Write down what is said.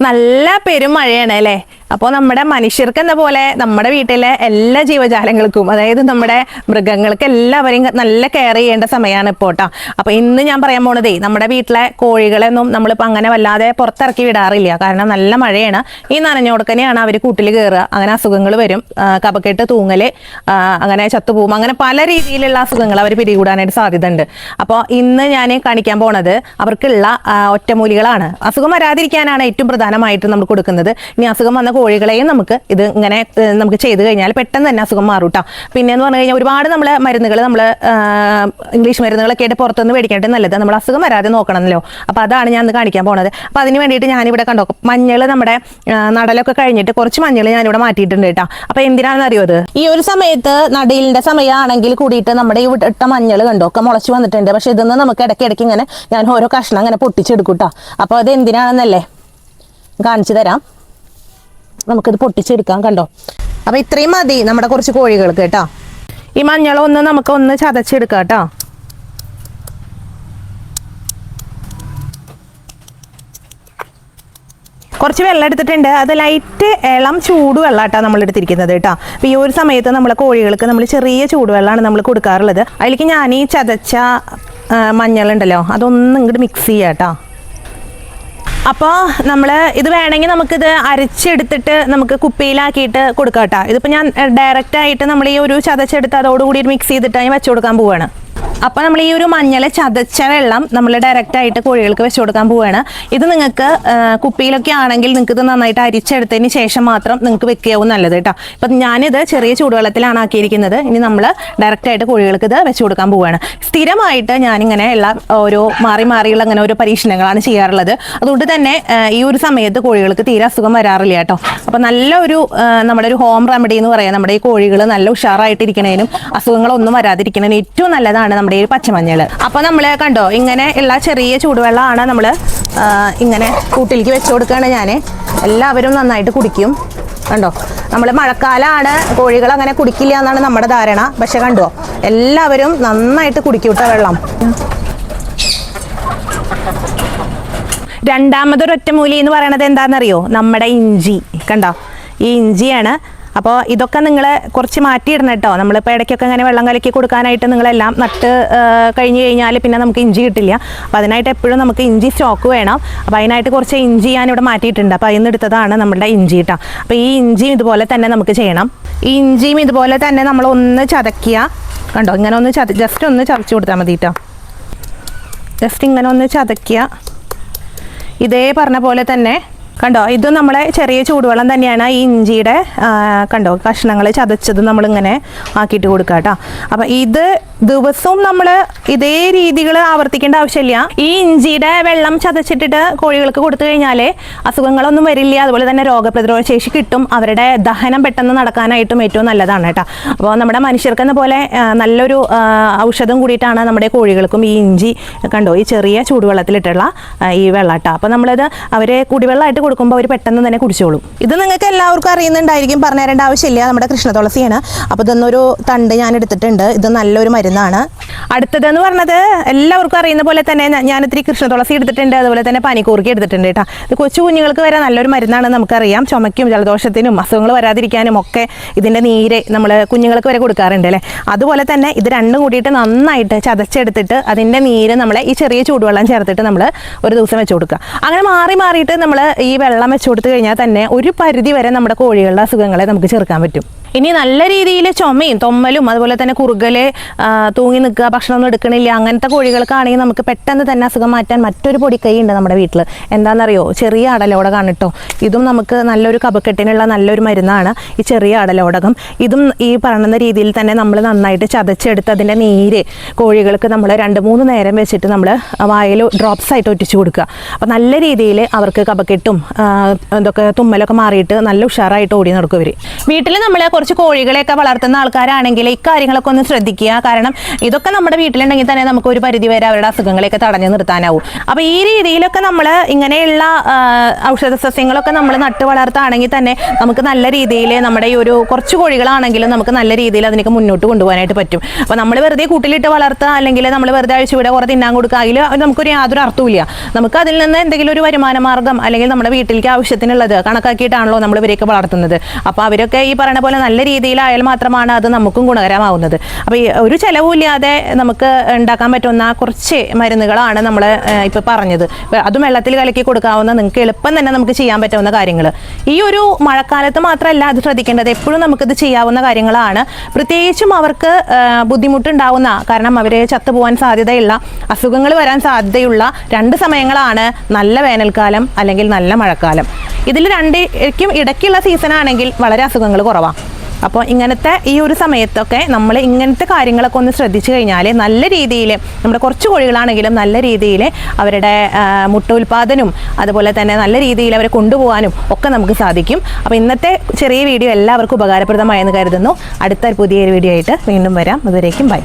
നല്ല പെരുമഴയാണ് അല്ലേ? അപ്പോൾ നമ്മുടെ മനുഷ്യർക്ക് എന്ന പോലെ നമ്മുടെ വീട്ടിലെ എല്ലാ ജീവജാലങ്ങൾക്കും അതായത് നമ്മുടെ മൃഗങ്ങൾക്ക് എല്ലാവരെയും നല്ല കെയർ ചെയ്യേണ്ട സമയമാണ് ഇപ്പോൾ കേട്ടോ അപ്പോൾ ഇന്ന് ഞാൻ പറയാൻ പോണതേ നമ്മുടെ വീട്ടിലെ കോഴികളെയൊന്നും നമ്മളിപ്പോൾ അങ്ങനെ വല്ലാതെ പുറത്തിറക്കി വിടാറില്ല. കാരണം നല്ല മഴയാണ്. ഈ നനഞ്ഞോടക്കനെയാണ് അവർ കൂട്ടിൽ കയറുക അങ്ങനെ അസുഖങ്ങൾ വരും. കപക്കെട്ട് തൂങ്ങൽ അങ്ങനെ ചത്തുപോകും അങ്ങനെ പല രീതിയിലുള്ള അസുഖങ്ങൾ അവർ പിടികൂടാനായിട്ട് സാധ്യത ഉണ്ട് അപ്പോൾ ഇന്ന് ഞാൻ കാണിക്കാൻ പോണത് അവർക്കുള്ള ഒറ്റമൂലികളാണ്. അസുഖം വരാതിരിക്കാനാണ് ഏറ്റവും പ്രധാനമായിട്ട് നമ്മൾ കൊടുക്കുന്നത്. ഇനി അസുഖം വന്ന കോഴികളെയും നമുക്ക് ഇത് ഇങ്ങനെ നമുക്ക് ചെയ്ത് കഴിഞ്ഞാൽ പെട്ടെന്ന് തന്നെ അസുഖം മാറും കേട്ടോ പിന്നെ എന്ന് പറഞ്ഞു കഴിഞ്ഞാൽ ഒരുപാട് നമ്മൾ മരുന്നുകൾ നമ്മൾ ഇംഗ്ലീഷ് മരുന്നുകളൊക്കെ ആയിട്ട് പുറത്തുനിന്ന് മേടിക്കേണ്ടത് നല്ലത്. നമ്മൾ അസുഖം വരാതെ നോക്കണമല്ലോ. അപ്പോൾ അതാണ് ഞാൻ കാണിക്കാൻ പോണത്. അപ്പോൾ അതിന് വേണ്ടിയിട്ട് ഞാനിവിടെ കണ്ടോ മഞ്ഞൾ നമ്മുടെ നടലൊക്കെ കഴിഞ്ഞിട്ട് കുറച്ച് മഞ്ഞൾ ഞാനിവിടെ മാറ്റിയിട്ടുണ്ട് കേട്ടോ അപ്പോൾ എന്തിനാണെന്ന് അറിയോ ഇത്? ഈ ഒരു സമയത്ത് നടയിലിന്റെ സമയമാണെങ്കിൽ കൂടിയിട്ട് നമ്മുടെ ഈ ഇട്ട മഞ്ഞൾ കണ്ടോ ഒക്കെ മുളച്ച് വന്നിട്ടുണ്ട്. പക്ഷെ ഇതൊന്ന് നമുക്ക് ഇടയ്ക്ക് ഇടയ്ക്ക് ഇങ്ങനെ ഞാൻ ഓരോ കഷ്ണം അങ്ങനെ പൊട്ടിച്ചെടുക്കും കേട്ടോ അപ്പോൾ അത് എന്തിനാണെന്നല്ലേ കാണിച്ചു തരാം. നമുക്കിത് പൊട്ടിച്ചെടുക്കാം കണ്ടോ? അപ്പോൾ ഇത്രയും മതി നമ്മുടെ കുറച്ച് കോഴികൾക്ക് കേട്ടോ. ഈ മഞ്ഞളൊന്ന് നമുക്ക് ഒന്ന് ചതച്ചെടുക്കാം കേട്ടോ. കുറച്ച് വെള്ളം എടുത്തിട്ടുണ്ട്. അത് ലൈറ്റ് ഇളം ചൂടുവെള്ളം കേട്ടോ നമ്മൾ എടുത്തിരിക്കുന്നത് കേട്ടോ. അപ്പോൾ ഈ ഒരു സമയത്ത് നമ്മളെ കോഴികൾക്ക് നമ്മൾ ചെറിയ ചൂടുവെള്ളമാണ് നമ്മൾ കൊടുക്കാറുള്ളത്. അതിലേക്ക് ഞാൻ ഈ ചതച്ച മഞ്ഞളുണ്ടല്ലോ അതൊന്നും ഇങ്ങോട്ട് മിക്സ് ചെയ്യാം കേട്ടോ. അപ്പോൾ നമ്മൾ ഇത് വേണമെങ്കിൽ നമുക്കിത് അരച്ചെടുത്തിട്ട് നമുക്ക് കുപ്പിയിലാക്കിയിട്ട് കൊടുക്കാം കേട്ടോ ഇതിപ്പോൾ ഞാൻ ഡയറക്റ്റ് ആയിട്ട് നമ്മൾ ഈ ഒരു ചതച്ചെടുത്ത് അതോടുകൂടി മിക്സ് ചെയ്തിട്ട് അതിന് വെച്ചു കൊടുക്കാൻ പോവാണ്. അപ്പോൾ നമ്മൾ ഈ ഒരു മഞ്ഞൾ ചതച്ച വെള്ളം നമ്മൾ ഡയറക്റ്റ് ആയിട്ട് കോഴികൾക്ക് വെച്ച് കൊടുക്കാൻ പോവുകയാണ് ഇത് നിങ്ങൾക്ക് കുപ്പിയിലൊക്കെ ആണെങ്കിൽ നിങ്ങൾക്ക് ഇത് നന്നായിട്ട് അരിച്ചെടുത്തതിന് ശേഷം മാത്രം നിങ്ങൾക്ക് വെക്കാവും നല്ലത് കേട്ടോ. ഇപ്പൊ ഞാനിത് ചെറിയ ചൂടുവെള്ളത്തിലാണ് ആക്കിയിരിക്കുന്നത്. ഇനി നമ്മൾ ഡയറക്റ്റ് ആയിട്ട് കോഴികൾക്ക് ഇത് വെച്ച് കൊടുക്കാൻ പോവുകയാണ് സ്ഥിരമായിട്ട് ഞാനിങ്ങനെ ഉള്ള ഓരോ മാറി മാറിയുള്ള അങ്ങനെ ഓരോ പരീക്ഷണങ്ങളാണ് ചെയ്യാറുള്ളത്. അതുകൊണ്ട് തന്നെ ഈ ഒരു സമയത്ത് കോഴികൾക്ക് തീരെ അസുഖം വരാറില്ല കേട്ടോ. അപ്പോൾ നല്ല ഒരു നമ്മുടെ ഒരു ഹോം റെമഡി എന്ന് പറയാം. നമ്മുടെ ഈ കോഴികൾ നല്ല ഉഷാറായിട്ടിരിക്കണേനും അസുഖങ്ങളൊന്നും വരാതിരിക്കണേനും ഏറ്റവും നല്ലതാണ് നമ്മുടെ ഈ പച്ചമഞ്ഞൾ അപ്പോൾ നമ്മൾ കണ്ടോ ഇങ്ങനെ ഉള്ള ചെറിയ ചൂടുവെള്ളമാണ് നമ്മൾ ഇങ്ങനെ കൂട്ടിലേക്ക് വെച്ച് കൊടുക്കുകയാണ് ഞാൻ എല്ലാവരും നന്നായിട്ട് കുടിക്കും. കണ്ടോ? നമ്മൾ മഴക്കാലമാണ് കോഴികൾ അങ്ങനെ കുടിക്കില്ല എന്നാണ് നമ്മുടെ ധാരണ. പക്ഷെ കണ്ടോ എല്ലാവരും നന്നായിട്ട് കുടിക്കും വെള്ളം. രണ്ടാമതൊരു ഒറ്റമൂലി എന്ന് പറയണത് എന്താണെന്നറിയോ? നമ്മുടെ ഇഞ്ചി. കണ്ടോ? ഈ ഇഞ്ചിയാണ് അപ്പോൾ ഇതൊക്കെ നിങ്ങൾ കുറച്ച് മാറ്റിയിടണം കേട്ടോ. നമ്മളിപ്പോൾ ഇടയ്ക്കൊക്കെ ഇങ്ങനെ വെള്ളം കലക്കി കൊടുക്കാനായിട്ട് നിങ്ങളെല്ലാം നട്ട് കഴിഞ്ഞ് കഴിഞ്ഞാൽ പിന്നെ നമുക്ക് ഇഞ്ചി കിട്ടില്ല. അപ്പോൾ അതിനായിട്ട് എപ്പോഴും നമുക്ക് ഇഞ്ചി സ്റ്റോക്ക് വേണം. അപ്പോൾ അതിനായിട്ട് കുറച്ച് ഇഞ്ചി ഞാനിവിടെ മാറ്റിയിട്ടുണ്ട്. അപ്പോൾ അതിൽ നിന്ന് എടുത്തതാണ് നമ്മുടെ ഇഞ്ചി കേട്ടോ അപ്പോൾ ഈ ഇഞ്ചിയും ഇതുപോലെ തന്നെ നമുക്ക് ചെയ്യണം. ഈ ഇഞ്ചിയും ഇതുപോലെ തന്നെ നമ്മൾ ഒന്ന് ചതക്കിയ കണ്ടോ? ഇങ്ങനെ ഒന്ന് ചത ജസ്റ്റ് ഒന്ന് ചതച്ച് കൊടുത്താൽ മതി കേട്ടോ ജസ്റ്റ് ഇങ്ങനെ ഒന്ന് ചതക്കിയ ഇതേ പറഞ്ഞ പോലെ തന്നെ കണ്ടോ? ഇത് നമ്മളെ ചെറിയ ചൂടുവെള്ളം തന്നെയാണ് ഈ ഇഞ്ചിയുടെ കണ്ടോ? കഷ്ണങ്ങൾ ചതച്ചത് നമ്മളിങ്ങനെ ആക്കിയിട്ട് കൊടുക്കാം കേട്ടോ അപ്പം ഇത് ദിവസവും നമ്മൾ ഇതേ രീതികൾ ആവർത്തിക്കേണ്ട ആവശ്യമില്ല. ഈ ഇഞ്ചിയുടെ വെള്ളം ചതച്ചിട്ടിട്ട് കോഴികൾക്ക് കൊടുത്തു കഴിഞ്ഞാൽ അസുഖങ്ങളൊന്നും വരില്ല. അതുപോലെ തന്നെ രോഗപ്രതിരോധ ശേഷി കിട്ടും. അവരുടെ ദഹനം പെട്ടെന്ന് നടക്കാനായിട്ടും ഏറ്റവും നല്ലതാണ് കേട്ടോ. അപ്പോൾ നമ്മുടെ മനുഷ്യർക്കെന്ന പോലെ നല്ലൊരു ഔഷധം കൂടിയിട്ടാണ് നമ്മുടെ കോഴികൾക്കും ഈ ഇഞ്ചി കണ്ടോ ഈ ചെറിയ ചൂടുവെള്ളത്തിലിട്ടുള്ള ഈ വെള്ളം കേട്ടോ. അപ്പോൾ നമ്മളത് അവരെ കുടിവെള്ളമായിട്ട് കൊടുക്കുമ്പോൾ അവർ പെട്ടെന്ന് തന്നെ കുടിച്ചോളും. ഇത് നിങ്ങൾക്ക് എല്ലാവർക്കും അറിയുന്നുണ്ടായിരിക്കും. പറഞ്ഞു തരേണ്ട ആവശ്യമില്ല. നമ്മുടെ കൃഷ്ണ തുളസിയാണ്. അപ്പോൾ ഇതൊന്നൊരു തണ്ട് ഞാൻ എടുത്തിട്ടുണ്ട്. ഇത് നല്ലൊരു മരുന്നാണ് അടുത്തതെന്ന് പറഞ്ഞത് എല്ലാവർക്കും അറിയുന്ന പോലെ തന്നെ ഞാൻ ഇത്തിരി കൃഷ്ണ തുളസി എടുത്തിട്ടുണ്ട് അതുപോലെ തന്നെ പനിക്കൂർക്കി എടുത്തിട്ടുണ്ട് കേട്ടോ. ഇത് കൊച്ചു കുഞ്ഞുങ്ങൾക്ക് വരെ നല്ലൊരു മരുന്നാണ് നമുക്കറിയാം. ചുമയ്ക്കും ജലദോഷത്തിനും അസുഖങ്ങൾ വരാതിരിക്കാനും ഒക്കെ ഇതിന്റെ നീര് നമ്മൾ കുഞ്ഞുങ്ങൾക്ക് വരെ കൊടുക്കാറുണ്ട് അല്ലേ? അതുപോലെ തന്നെ ഇത് രണ്ടും കൂടിയിട്ട് നന്നായിട്ട് ചതച്ചെടുത്തിട്ട് അതിന്റെ നീര് നമ്മൾ ഈ ചെറിയ ചൂടുവെള്ളം ചേർത്തിട്ട് നമ്മൾ ഒരു ദിവസം വെച്ച് കൊടുക്കുക. അങ്ങനെ മാറി മാറിയിട്ട് നമ്മൾ ഈ വെള്ളം വെച്ച് കൊടുത്തു കഴിഞ്ഞാൽ തന്നെ ഒരു പരിധി വരെ നമ്മുടെ കോഴികളുടെ അസുഖങ്ങളെ നമുക്ക് ചെറുക്കാൻ പറ്റും. ഇനി നല്ല രീതിയിൽ ചുമയും തൊമ്മലും അതുപോലെ തന്നെ കുറുകൽ തൂങ്ങി നിൽക്കുക ഭക്ഷണമൊന്നും എടുക്കണില്ല അങ്ങനത്തെ കോഴികൾക്കാണെങ്കിൽ നമുക്ക് പെട്ടെന്ന് തന്നെ അസുഖം മാറ്റാൻ മറ്റൊരു പൊടിക്കൈ ഉണ്ട് നമ്മുടെ വീട്ടിൽ എന്താണെന്നറിയോ? ചെറിയ അടലോടകമാണ് കേട്ടോ ഇതും നമുക്ക് നല്ലൊരു കപക്കെട്ടിനുള്ള നല്ലൊരു മരുന്നാണ് ഈ ചെറിയ അടലോടകം. ഇതും ഈ പറയുന്ന രീതിയിൽ തന്നെ നമ്മൾ നന്നായിട്ട് ചതച്ചെടുത്ത് അതിന്റെ നീര് കോഴികൾക്ക് നമ്മൾ രണ്ട് മൂന്ന് നേരം വെച്ചിട്ട് നമ്മൾ വായിൽ ഡ്രോപ്സ് ആയിട്ട് ഒറ്റിച്ചു കൊടുക്കുക. അപ്പോൾ നല്ല രീതിയിൽ അവർക്ക് കപക്കെട്ടും എന്തൊക്കെ തുമ്മലൊക്കെ മാറിയിട്ട് നല്ല ഉഷാറായിട്ട് ഓടി നടക്കും ഇവർ വീട്ടിൽ നമ്മൾ കുറച്ച് കോഴികളെയൊക്കെ വളർത്തുന്ന ആൾക്കാരാണെങ്കിൽ ഇക്കാര്യങ്ങളൊക്കെ ഒന്ന് ശ്രദ്ധിക്കുക. കാരണം ഇതൊക്കെ നമ്മുടെ വീട്ടിലുണ്ടെങ്കിൽ തന്നെ നമുക്ക് ഒരു പരിധി വരെ അവരുടെ അസുഖങ്ങളെയൊക്കെ തടഞ്ഞു നിർത്താനാവും. അപ്പോൾ ഈ രീതിയിലൊക്കെ നമ്മൾ ഇങ്ങനെയുള്ള ഔഷധ സസ്യങ്ങളൊക്കെ നമ്മൾ നട്ട് വളർത്താണെങ്കിൽ തന്നെ നമുക്ക് നല്ല രീതിയിൽ നമ്മുടെ ഈ ഒരു കുറച്ച് കോഴികളാണെങ്കിലും നമുക്ക് നല്ല രീതിയിൽ അതിനൊക്കെ മുന്നോട്ട് കൊണ്ടുപോകാനായിട്ട് പറ്റും. അപ്പോൾ നമ്മൾ വെറുതെ കൂട്ടിലിട്ട് വളർത്തുക അല്ലെങ്കിൽ നമ്മൾ വെറുതെ അഴിച്ചുവിടെ കുറേ തിന്നാൻ കൊടുക്കുക അതിൽ നമുക്കൊരു യാതൊരു അർത്ഥവുമില്ല. നമുക്ക് അതിൽ നിന്ന് എന്തെങ്കിലും ഒരു വരുമാന മാർഗം അല്ലെങ്കിൽ നമ്മുടെ വീട്ടിലേക്ക് ആവശ്യത്തിനുള്ളത് കണക്കാക്കിയിട്ടാണല്ലോ നമ്മൾ ഇവരെയൊക്കെ വളർത്തുന്നത്. അപ്പോൾ അവരൊക്കെ ഈ പറയുന്ന പോലെ നല്ല രീതിയിലായാൽ മാത്രമാണ് അത് നമുക്കും ഗുണകരമാവുന്നത്. അപ്പോൾ ഒരു ചെലവുമില്ലാതെ നമുക്ക് ഉണ്ടാക്കാൻ പറ്റുന്ന കുറച്ച് മരുന്നുകളാണ് നമ്മൾ ഇപ്പോൾ പറഞ്ഞത്. അതും വെള്ളത്തിൽ കലക്കി കൊടുക്കാവുന്ന നിങ്ങൾക്ക് എളുപ്പം തന്നെ നമുക്ക് ചെയ്യാൻ പറ്റാവുന്ന കാര്യങ്ങൾ ഈ ഒരു മഴക്കാലത്ത് മാത്രമല്ല അത് ശ്രദ്ധിക്കേണ്ടത്. എപ്പോഴും നമുക്കിത് ചെയ്യാവുന്ന കാര്യങ്ങളാണ്. പ്രത്യേകിച്ചും അവർക്ക് ബുദ്ധിമുട്ടുണ്ടാവുന്ന കാരണം അവർ ചത്തുപോകാൻ സാധ്യതയുള്ള അസുഖങ്ങൾ വരാൻ സാധ്യതയുള്ള രണ്ട് സമയങ്ങളാണ് നല്ല വേനൽക്കാലം അല്ലെങ്കിൽ നല്ല മഴക്കാലം. ഇതിൽ രണ്ടേക്കും ഇടയ്ക്കുള്ള സീസൺ ആണെങ്കിൽ വളരെ അസുഖങ്ങൾ കുറവാണ് അപ്പോൾ ഇങ്ങനത്തെ ഈ ഒരു സമയത്തൊക്കെ നമ്മൾ ഇങ്ങനത്തെ കാര്യങ്ങളൊക്കെ ഒന്ന് ശ്രദ്ധിച്ചു കഴിഞ്ഞാൽ നല്ല രീതിയിൽ നമ്മുടെ കുറച്ച് കോഴികളാണെങ്കിലും നല്ല രീതിയിൽ അവരുടെ മുട്ട ഉൽപ്പാദനവും അതുപോലെ തന്നെ നല്ല രീതിയിൽ അവരെ കൊണ്ടുപോകാനും ഒക്കെ നമുക്ക് സാധിക്കും. അപ്പോൾ ഇന്നത്തെ ചെറിയ വീഡിയോ എല്ലാവർക്കും ഉപകാരപ്രദമായെന്ന് കരുതുന്നു. അടുത്ത പുതിയൊരു വീഡിയോ ആയിട്ട് വീണ്ടും വരാം. അതുവരേക്കും ബൈ.